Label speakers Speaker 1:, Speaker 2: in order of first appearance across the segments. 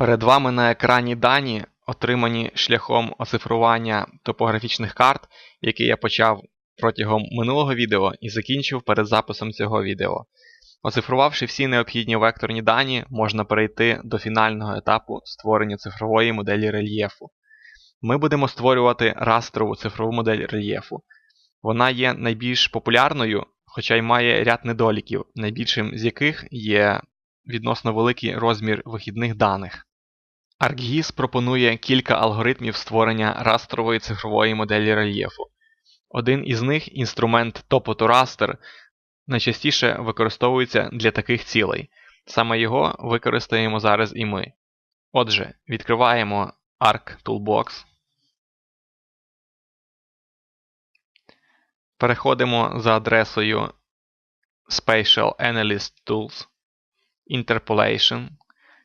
Speaker 1: Перед вами на екрані дані, отримані шляхом оцифрування топографічних карт, які я почав протягом минулого відео і закінчив перед записом цього відео. Оцифрувавши всі необхідні векторні дані, можна перейти до фінального етапу створення цифрової моделі рельєфу. Ми будемо створювати растрову цифрову модель рельєфу. Вона є найбільш популярною, хоча й має ряд недоліків, найбільшим з яких є відносно великий розмір вихідних даних. ArcGIS пропонує кілька алгоритмів створення растрової цифрової моделі рельєфу. Один із них, інструмент Topo2Raster, найчастіше використовується для таких цілей. Саме його використаємо зараз і ми. Отже, відкриваємо Arc Toolbox. Переходимо за адресою Spatial Analyst Tools, Interpolation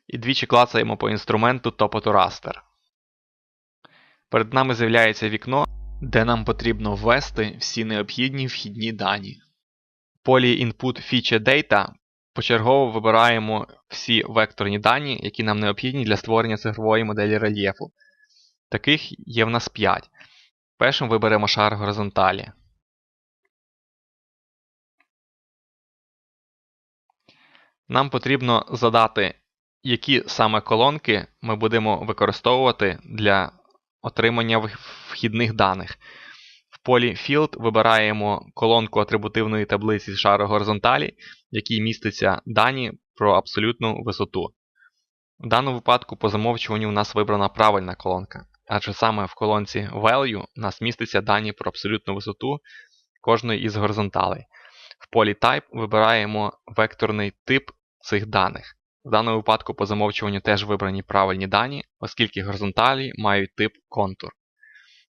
Speaker 1: і двічі клацаємо по інструменту Topo2Raster. Перед нами з'являється вікно, де нам потрібно ввести всі необхідні вхідні дані. В полі Input Feature Data почергово вибираємо всі векторні дані, які нам необхідні для створення цифрової моделі рельєфу. Таких є в нас 5. Першим виберемо шар горизонталі. Нам потрібно задати, які саме колонки ми будемо використовувати для отримання вхідних даних. В полі Field вибираємо колонку атрибутивної таблиці з шару горизонталі, в якій міститься дані про абсолютну висоту. В даному випадку по замовчуванню у нас вибрана правильна колонка, адже саме в колонці Value у нас міститься дані про абсолютну висоту кожної із горизонталей. В полі Type вибираємо векторний тип цих даних. В даному випадку по замовчуванню теж вибрані правильні дані, оскільки горизонталі мають тип контур.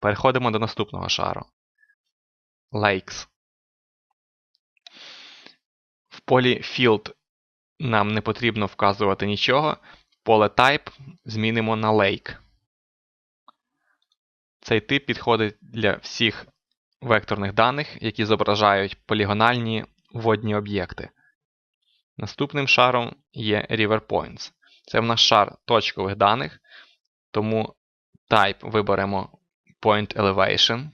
Speaker 1: Переходимо до наступного шару. Lakes. В полі Field нам не потрібно вказувати нічого. Поле Type змінимо на Lake. Цей тип підходить для всіх векторних даних, які зображають полігональні водні об'єкти. Наступним шаром є River Points. Це в нас шар точкових даних, тому type виберемо Point Elevation,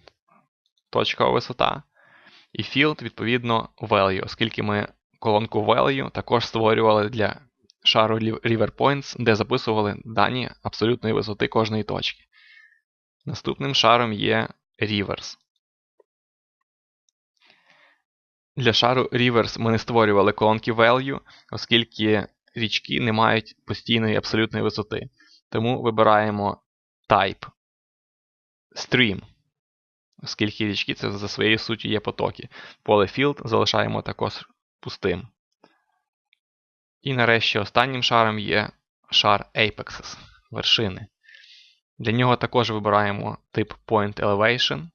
Speaker 1: точкова висота. І field, відповідно, value, оскільки ми колонку value також створювали для шару River Points, де записували дані абсолютної висоти кожної точки. Наступним шаром є Rivers. Для шару Rivers ми не створювали колонки value, оскільки річки не мають постійної абсолютної висоти. Тому вибираємо Type Stream, оскільки річки це за своєю суттю є потоки. Поле Field залишаємо також пустим. І нарешті останнім шаром є шар Apexes вершини. Для нього також вибираємо тип Point Elevation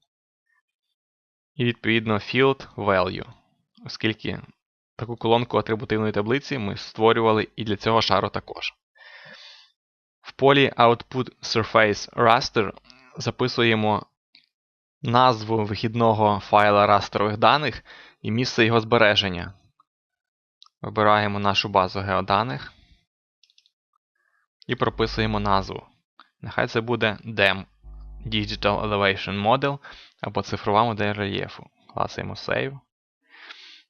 Speaker 1: і відповідно Field Value оскільки таку колонку атрибутивної таблиці ми створювали і для цього шару також. В полі Output Surface Raster записуємо назву вихідного файла растрових даних і місце його збереження. Вибираємо нашу базу геоданих і прописуємо назву. Нехай це буде DEM Digital Elevation Model або цифрова модель рельєфу. Клацаємо Save.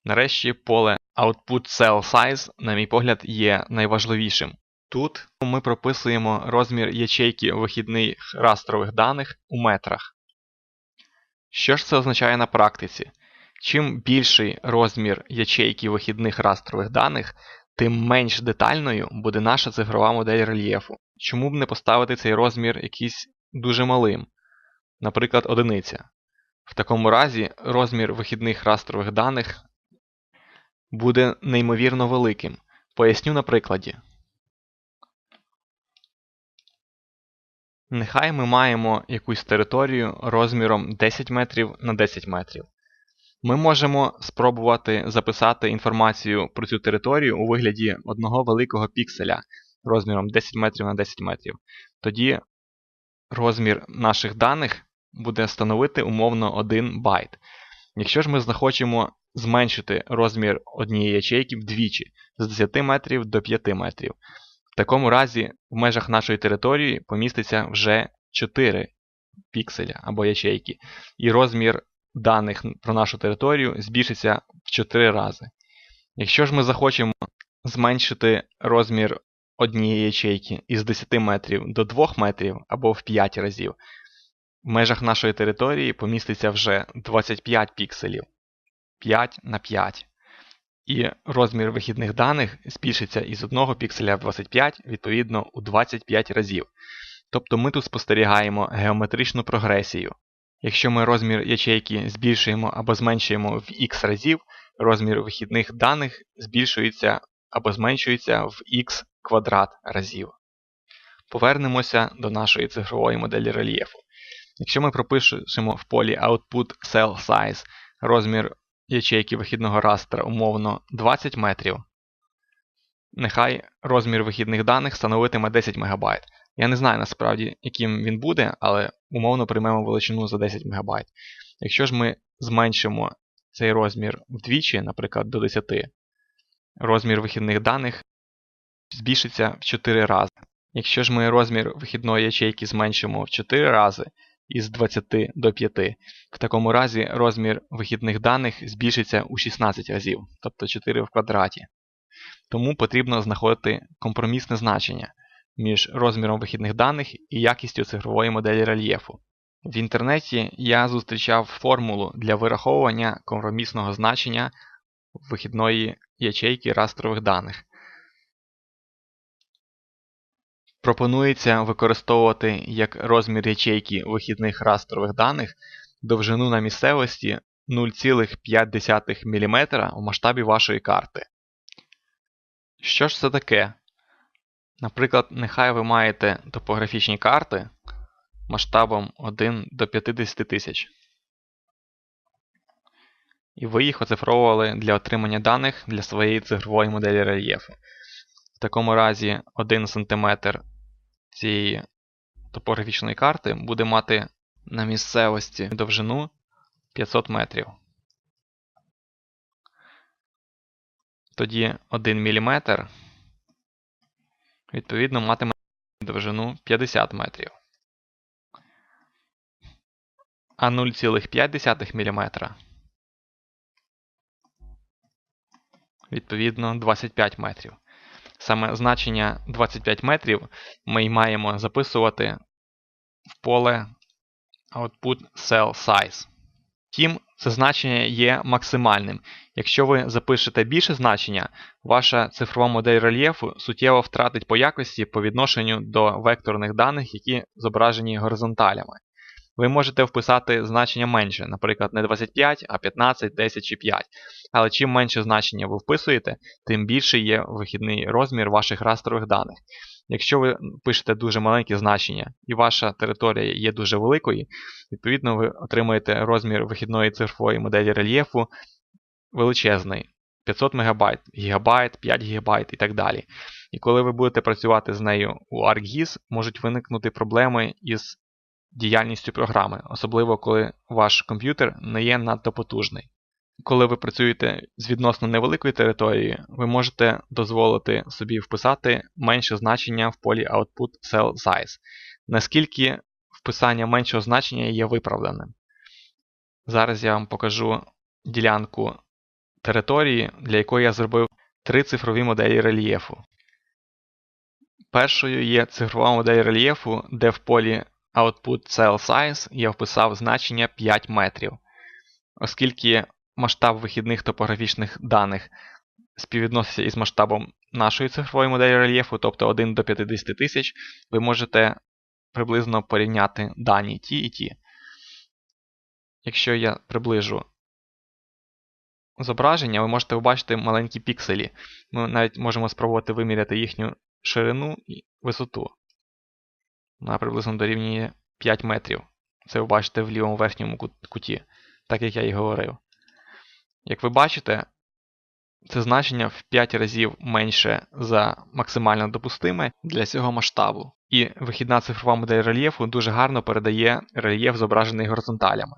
Speaker 1: Нарешті поле Output Cell Size, на мій погляд, є найважливішим. Тут ми прописуємо розмір ячейки вихідних растрових даних у метрах. Що ж це означає на практиці? Чим більший розмір ячейки вихідних растрових даних, тим менш детальною буде наша цифрова модель рельєфу. Чому б не поставити цей розмір якийсь дуже малим, наприклад, одиниця. В такому разі розмір вихідних растрових даних буде неймовірно великим. Поясню на прикладі. Нехай ми маємо якусь територію розміром 10 метрів на 10 метрів. Ми можемо спробувати записати інформацію про цю територію у вигляді одного великого пікселя розміром 10 метрів на 10 метрів. Тоді розмір наших даних буде становити умовно 1 байт. Якщо ж ми захочемо зменшити розмір однієї ячейки вдвічі з 10 метрів до 5 метрів, В такому разі в межах нашої території поміститься вже 4 пікселя або ячейки, і розмір даних про нашу територію збільшиться в 4 рази. Якщо ж ми захочемо зменшити розмір однієї ячейки із 10 метрів до 2 метрів або в 5 разів, в межах нашої території поміститься вже 25 пікселів 5 на 5. І розмір вихідних даних збільшиться із 1 пікселя в 25, відповідно, у 25 разів. Тобто ми тут спостерігаємо геометричну прогресію. Якщо ми розмір ячейки збільшуємо або зменшуємо в x разів, розмір вихідних даних збільшується або зменшується в x квадрат разів. Повернемося до нашої цифрової моделі рельєфу. Якщо ми пропишемо в полі Output Cell Size розмір ячейки вихідного растра умовно 20 метрів, нехай розмір вихідних даних становитиме 10 МБ. Я не знаю насправді, яким він буде, але умовно приймемо величину за 10 МБ. Якщо ж ми зменшимо цей розмір вдвічі, наприклад, до 10, розмір вихідних даних збільшиться в 4 рази. Якщо ж ми розмір вихідної ячейки зменшимо в 4 рази із 20 до 5, в такому разі розмір вихідних даних збільшиться у 16 разів, тобто 4 в квадраті. Тому потрібно знаходити компромісне значення між розміром вихідних даних і якістю цифрової моделі рельєфу. В інтернеті я зустрічав формулу для вираховування компромісного значення вихідної ячейки растрових даних. Пропонується використовувати як розмір ячейки вихідних растрових даних довжину на місцевості 0,5 мм в масштабі вашої карти. Що ж це таке? Наприклад, нехай ви маєте топографічні карти масштабом 1 до 50 тисяч. І ви їх оцифровували для отримання даних для своєї цифрової моделі рельєфу. В такому разі 1 см цієї топографічної карти буде мати на місцевості довжину 500 метрів. Тоді 1 мм відповідно матиме довжину 50 метрів. А 0,5 мм відповідно 25 метрів. Саме значення 25 метрів ми маємо записувати в поле Output Cell Size. Втім, це значення є максимальним. Якщо ви запишете більше значення, ваша цифрова модель рельєфу суттєво втратить по якості по відношенню до векторних даних, які зображені горизонталями. Ви можете вписати значення менше, наприклад, не 25, а 15, 10 чи 5. Але чим менше значення ви вписуєте, тим більший є вихідний розмір ваших растрових даних. Якщо ви пишете дуже маленькі значення і ваша територія є дуже великою, відповідно ви отримаєте розмір вихідної цифрової моделі рельєфу величезний 500 МБ, гігабайт, 5 ГБ і так далі. І коли ви будете працювати з нею у ArcGIS, можуть виникнути проблеми із діяльністю програми, особливо коли ваш комп'ютер не є надто потужний. Коли ви працюєте з відносно невеликої території, ви можете дозволити собі вписати менше значення в полі Output Cell Size, наскільки вписання меншого значення є виправданим. Зараз я вам покажу ділянку території, для якої я зробив три цифрові моделі рельєфу. Першою є цифрова модель рельєфу, де в полі Output Cell Size я вписав значення 5 метрів. Оскільки масштаб вихідних топографічних даних співвідноситься із масштабом нашої цифрової моделі рельєфу, тобто 1 до 50 тисяч, ви можете приблизно порівняти дані ті і ті. Якщо я приближу зображення, ви можете побачити маленькі пікселі. Ми навіть можемо спробувати виміряти їхню ширину і висоту. Вона приблизно дорівнює 5 метрів. Це ви бачите в лівому верхньому куті, так як я і говорив. Як ви бачите, це значення в 5 разів менше за максимально допустиме для цього масштабу. І вихідна цифрова модель рельєфу дуже гарно передає рельєф, зображений горизонталями.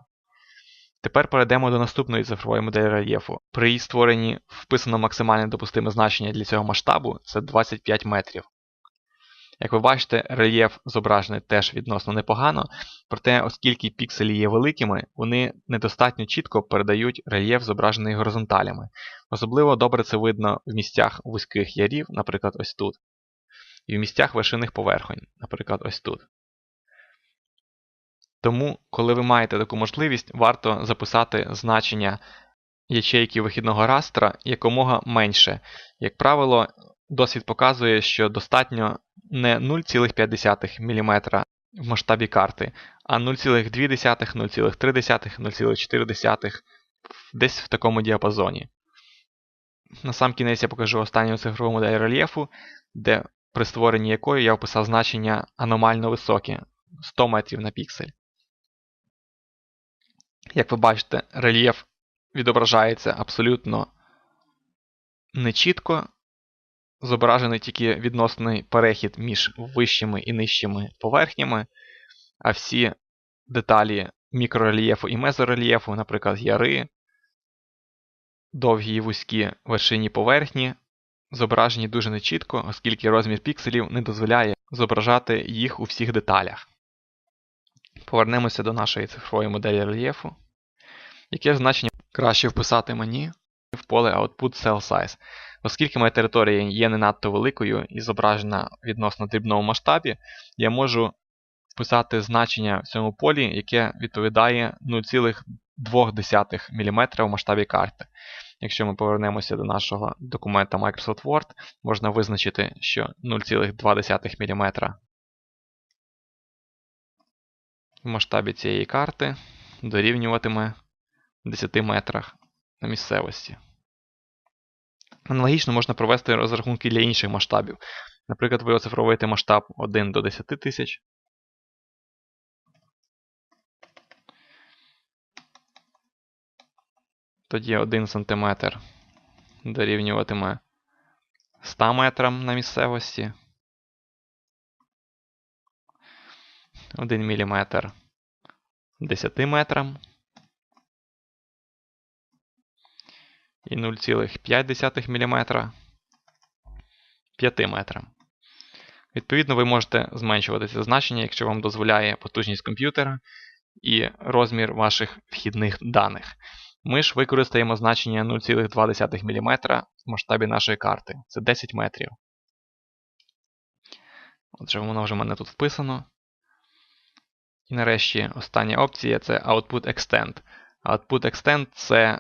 Speaker 1: Тепер перейдемо до наступної цифрової моделі рельєфу. При її створенні вписано максимальне допустиме значення для цього масштабу це 25 метрів. Як ви бачите, рельєф зображений теж відносно непогано, проте, оскільки пікселі є великими, вони недостатньо чітко передають рельєф, зображений горизонталями. Особливо добре це видно в місцях вузьких ярів, наприклад, ось тут, і в місцях вершинних поверхонь, наприклад, ось тут. Тому, коли ви маєте таку можливість, варто записати значення ячейки вихідного растра якомога менше. Як правило, досвід показує, що достатньо не 0,5 мм в масштабі карти, а 0,2, 0,3, 0,4 десь в такому діапазоні. На сам кінець я покажу останню цифрову модель рельєфу, де при створенні якої я вписав значення аномально високе 100 метрів на піксель. Як ви бачите, рельєф відображається абсолютно нечітко, зображений тільки відносний перехід між вищими і нижчими поверхнями, а всі деталі мікрорельєфу і мезорельєфу, наприклад, яри, довгі і вузькі вершинні поверхні, зображені дуже нечітко, оскільки розмір пікселів не дозволяє зображати їх у всіх деталях. Повернемося до нашої цифрової моделі рельєфу. Яке значення краще вписати мені в поле Output Cell Size? Оскільки моя територія є не надто великою і зображена відносно дрібному масштабі, я можу вписати значення в цьому полі, яке відповідає 0,2 мм в масштабі карти. Якщо ми повернемося до нашого документа Microsoft Word, можна визначити, що 0,2 мм в масштабі цієї карти дорівнюватиме 10 метрах на місцевості. Аналогічно можна провести розрахунки для інших масштабів. Наприклад, ви оцифровуєте масштаб 1 до 10 тисяч. Тоді 1 см дорівнюватиме 100 метрам на місцевості. 1 мм 10 метрам. І 0,5 мм 5 метрам. Відповідно, ви можете зменшувати це значення, якщо вам дозволяє потужність комп'ютера і розмір ваших вхідних даних. Ми ж використаємо значення 0,2 мм в масштабі нашої карти. Це 10 метрів. Отже, воно вже в мене тут вписано. І нарешті остання опція це Output Extend. Output Extend це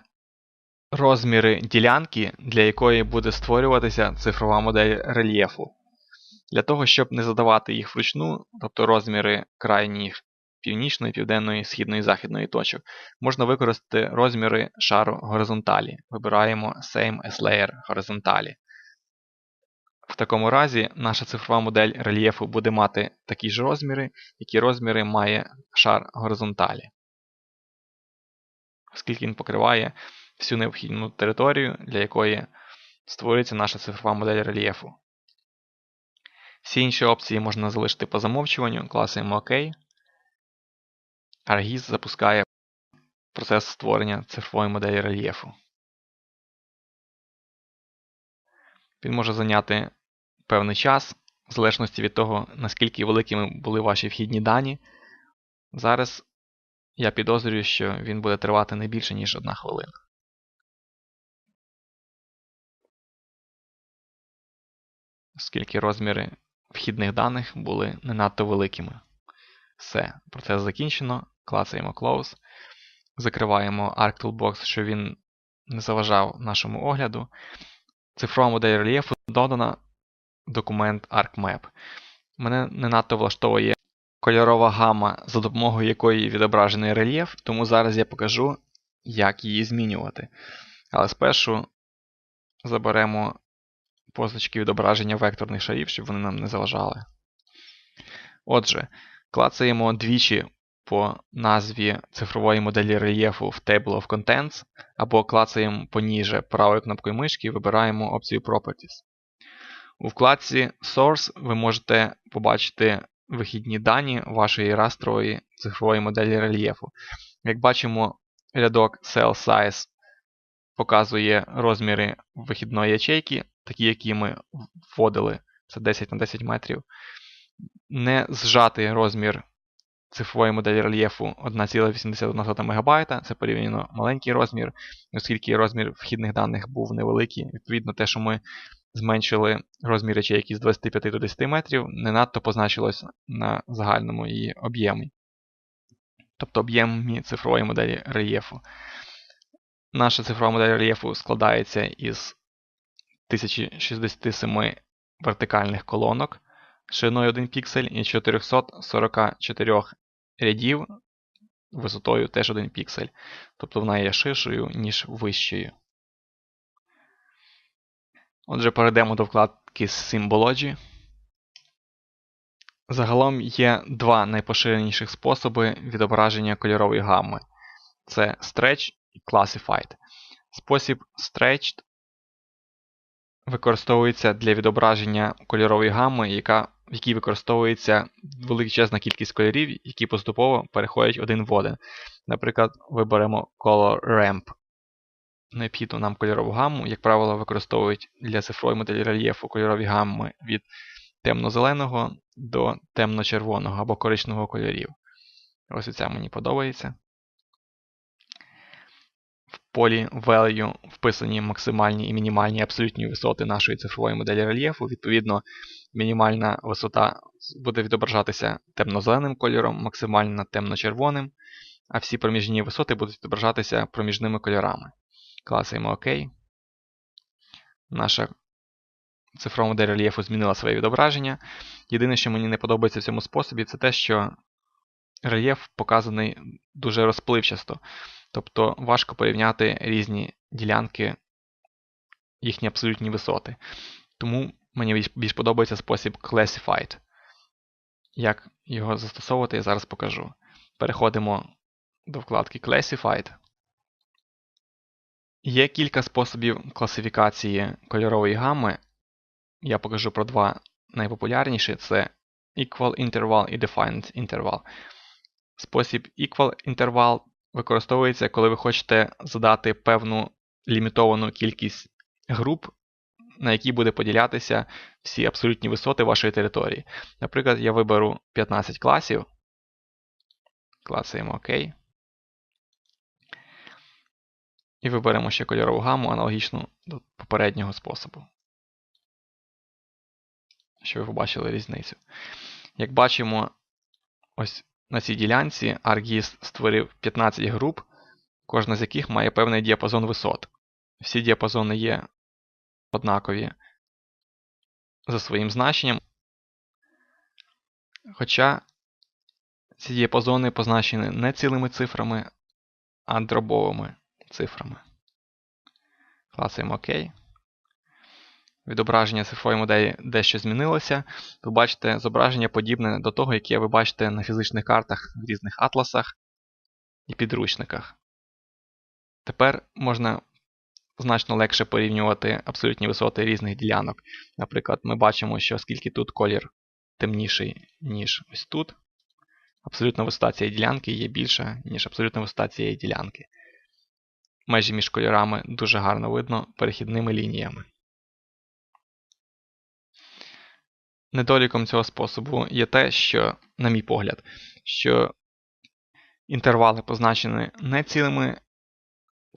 Speaker 1: розміри ділянки, для якої буде створюватися цифрова модель рельєфу. Для того, щоб не задавати їх вручну, тобто розміри крайніх північної, південної, східної західної точок, можна використати розміри шару горизонталі. Вибираємо Same as Layer горизонталі. В такому разі наша цифрова модель рельєфу буде мати такі ж розміри, які розміри має шар горизонталі. Оскільки він покриває всю необхідну територію, для якої створюється наша цифрова модель рельєфу. Всі інші опції можна залишити по замовчуванню, класуємо ОК. ArcGIS запускає процес створення цифрової моделі рельєфу. Він може зайняти певний час, в залежності від того, наскільки великими були ваші вхідні дані. Зараз я підозрюю, що він буде тривати не більше, ніж одна хвилина. Оскільки розміри вхідних даних були не надто великими. Все, процес закінчено. Клацаємо Close. Закриваємо ArcToolbox, щоб він не заважав нашому огляду. Цифрова модель рельєфу додана документ ArcMap. Мене не надто влаштовує кольорова гама, за допомогою якої відображений рельєф, тому зараз я покажу, як її змінювати. Але спершу заберемо позначки відображення векторних шарів, щоб вони нам не заважали. Отже, клацаємо двічі по назві цифрової моделі рельєфу в Table of Contents, або клацаємо поніже правою кнопкою мишки і вибираємо опцію Properties. У вкладці Source ви можете побачити вихідні дані вашої растрової цифрової моделі рельєфу. Як бачимо, рядок Cell Size показує розміри вихідної ячейки, такі, які ми вводили, це 10 на 10 метрів. не зжати розмір цифрової моделі рельєфу 1,81 МБ. Це порівняно маленький розмір, оскільки розмір вхідних даних був невеликий. Відповідно, те, що ми зменшили розмір ячейки з 25 до 10 метрів, не надто позначилось на загальному її об'ємі. Тобто об'ємі цифрової моделі рельєфу. Наша цифрова модель рельєфу складається із 1067 вертикальних колонок шириною 1 піксель і 444 рядів висотою теж 1 піксель. Тобто вона є ширшою, ніж вищою. Отже, перейдемо до вкладки Symbology. Загалом є два найпоширеніших способи відображення кольорової гамми. Це Stretch і Classified. Спосіб Stretched використовується для відображення кольорової гамми, яка, в якій використовується величезна кількість кольорів, які поступово переходять один в один. Наприклад, виберемо Color Ramp. Необхідну нам кольорову гамму, як правило, використовують для цифрової моделі рельєфу кольорові гамми від темно-зеленого до темно-червоного або коричневого кольорів. Ось ця мені подобається. Полі Value вписані максимальні і мінімальні абсолютні висоти нашої цифрової моделі рельєфу. Відповідно, мінімальна висота буде відображатися темно-зеленим кольором, максимальна темно-червоним, а всі проміжні висоти будуть відображатися проміжними кольорами. Класуємо ОК. Наша цифрова модель рельєфу змінила своє відображення. Єдине, що мені не подобається в цьому способі, це те, що рельєф показаний дуже розпливчасто. Тобто важко порівняти різні ділянки, їхні абсолютні висоти. Тому мені більш подобається спосіб Classified. Як його застосовувати, я зараз покажу. Переходимо до вкладки Classified. Є кілька способів класифікації кольорової гами. Я покажу про два найпопулярніші: це Equal Interval і Defined Interval. Спосіб Equal Interval використовується, коли ви хочете задати певну лімітовану кількість груп, на які буде поділятися всі абсолютні висоти вашої території. Наприклад, я виберу 15 класів. Клацаємо ОК. І виберемо ще кольорову гаму, аналогічну до попереднього способу. Щоб ви побачили різницю. Як бачимо, ось на цій ділянці ArcGIS створив 15 груп, кожна з яких має певний діапазон висот. Всі діапазони є однакові за своїм значенням. Хоча ці діапазони позначені не цілими цифрами, а дробовими цифрами. Класуємо ОК. Відображення цифрової моделі дещо змінилося. Ви бачите зображення подібне до того, яке ви бачите на фізичних картах в різних атласах і підручниках. Тепер можна значно легше порівнювати абсолютні висоти різних ділянок. Наприклад, ми бачимо, що оскільки тут колір темніший, ніж ось тут, абсолютна висота цієї ділянки є більша, ніж абсолютна висота цієї ділянки. Межі між кольорами дуже гарно видно перехідними лініями. Недоліком цього способу є те, що, на мій погляд, що інтервали позначені не цілими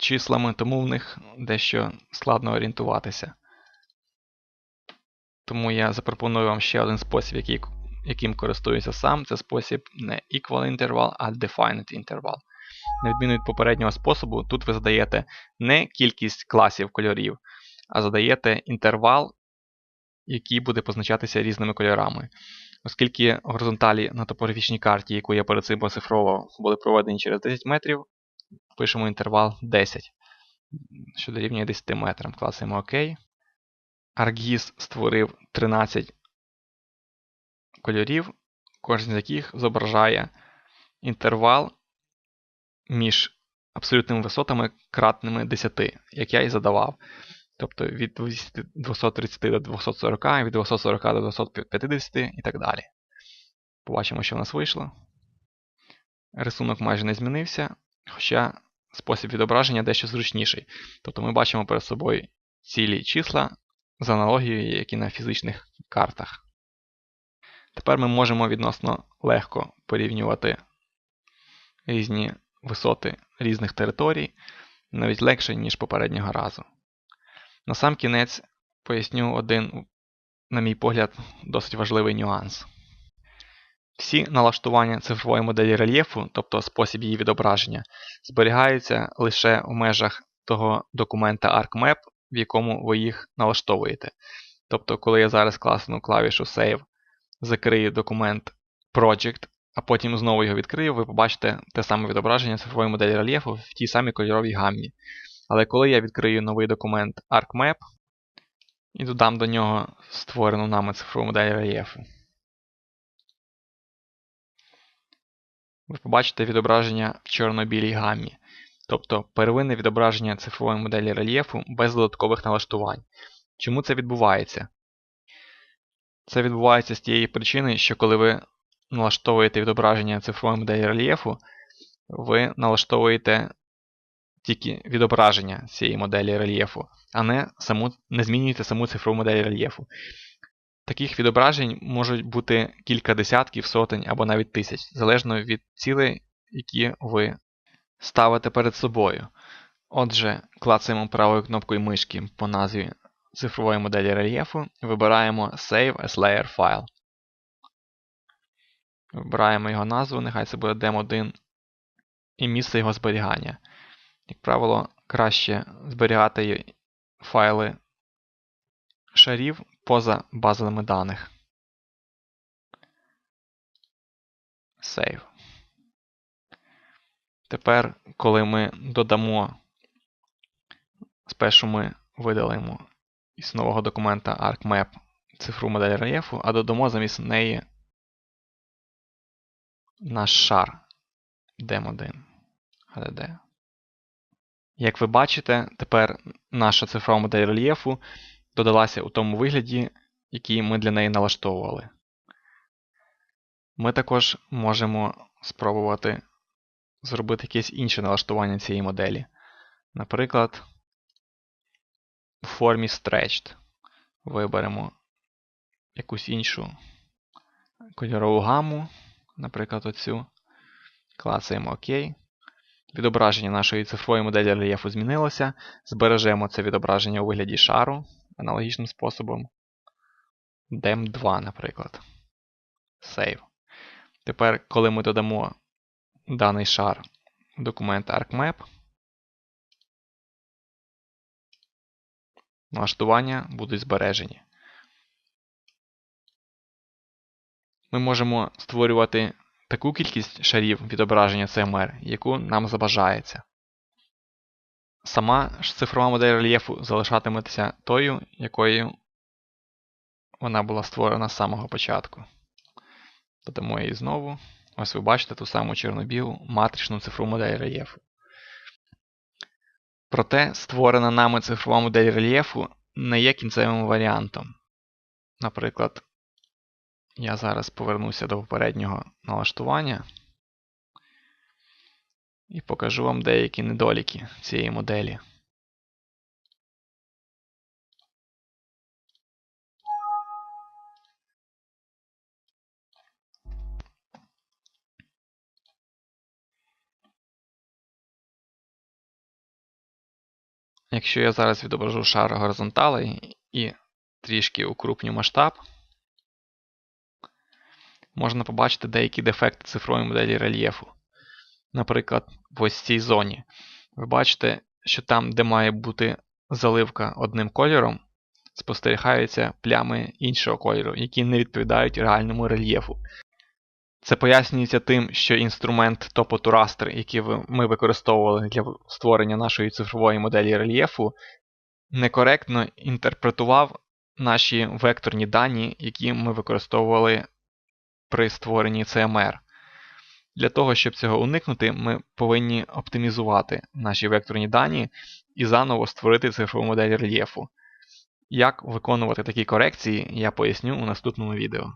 Speaker 1: числами, тому в них дещо складно орієнтуватися. Тому я запропоную вам ще один спосіб, який, яким користуюся сам. Це спосіб не equal interval, а defined interval. На відміну від попереднього способу, тут ви задаєте не кількість класів кольорів, а задаєте інтервал, який буде позначатися різними кольорами. Оскільки горизонталі на топографічній карті, яку я перед цим оцифровував, були проведені через 10 метрів, пишемо інтервал 10, що дорівнює 10 метрам. Класуємо ОК. ArcGIS створив 13 кольорів, кожен з яких зображає інтервал між абсолютними висотами кратними 10, як я і задавав. Тобто від 230 до 240, від 240 до 250 і так далі. Побачимо, що в нас вийшло. Рисунок майже не змінився, хоча спосіб відображення дещо зручніший. Тобто ми бачимо перед собою цілі числа з аналогією, які на фізичних картах. Тепер ми можемо відносно легко порівнювати різні висоти різних територій, навіть легше, ніж попереднього разу. На сам кінець поясню один, на мій погляд, досить важливий нюанс. Всі налаштування цифрової моделі рельєфу, тобто спосіб її відображення, зберігаються лише в межах того документа ArcMap, в якому ви їх налаштовуєте. Тобто, коли я зараз класну клавішу Save, закрию документ Project, а потім знову його відкрию, ви побачите те саме відображення цифрової моделі рельєфу в тій самій кольоровій гаммі. Але коли я відкрию новий документ ArcMap і додам до нього створену нами цифрову модель рельєфу, ви побачите відображення в чорно-білій гаммі, тобто первинне відображення цифрової моделі рельєфу без додаткових налаштувань. Чому це відбувається? Це відбувається з тієї причини, що коли ви налаштовуєте відображення цифрової моделі рельєфу, ви налаштовуєте тільки відображення цієї моделі рельєфу, а не саму, не змінюєте саму цифрову модель рельєфу. Таких відображень можуть бути кілька десятків, сотень або навіть тисяч, залежно від цілей, які ви ставите перед собою. Отже, клацаємо правою кнопкою мишки по назві цифрової моделі рельєфу вибираємо Save as Layer File. Вибираємо його назву, нехай це буде DEM1 і місце його зберігання. Як правило, краще зберігати файли шарів поза базами даних. Save. Тепер, коли ми додамо, спершу ми видалимо із нового документа ArcMap цифру модель рельєфу, а додамо замість неї наш шар DEM1 HDD. Як ви бачите, тепер наша цифрова модель рельєфу додалася у тому вигляді, який ми для неї налаштовували. Ми також можемо спробувати зробити якесь інше налаштування цієї моделі. Наприклад, у формі Stretched виберемо якусь іншу кольорову гаму, наприклад, оцю. Клацаємо ОК. Відображення нашої цифрової моделі рельєфу змінилося. Збережемо це відображення у вигляді шару аналогічним способом. DEM2, наприклад. Save. Тепер, коли ми додамо даний шар в документ ArcMap, налаштування будуть збережені. Ми можемо створювати таку кількість шарів відображення CMR, яку нам забажається. Сама ж цифрова модель рельєфу залишатиметься тою, якою вона була створена з самого початку. Додамо її знову. Ось ви бачите ту саму чорно-білу матричну цифрову модель рельєфу. Проте створена нами цифрова модель рельєфу не є кінцевим варіантом. Наприклад, я зараз повернуся до попереднього налаштування і покажу вам деякі недоліки цієї моделі. Якщо я зараз відображу шар горизонталей і трішки укрупню масштаб, можна побачити деякі дефекти цифрової моделі рельєфу. Наприклад, в ось цій зоні. Ви бачите, що там, де має бути заливка одним кольором, спостерігаються плями іншого кольору, які не відповідають реальному рельєфу. Це пояснюється тим, що інструмент Topo2Raster, який ми використовували для створення нашої цифрової моделі рельєфу, некоректно інтерпретував наші векторні дані, які ми використовували при створенні CMR. Для того, щоб цього уникнути, ми повинні оптимізувати наші векторні дані і заново створити цифрову модель рельєфу. Як виконувати такі корекції, я поясню у наступному відео.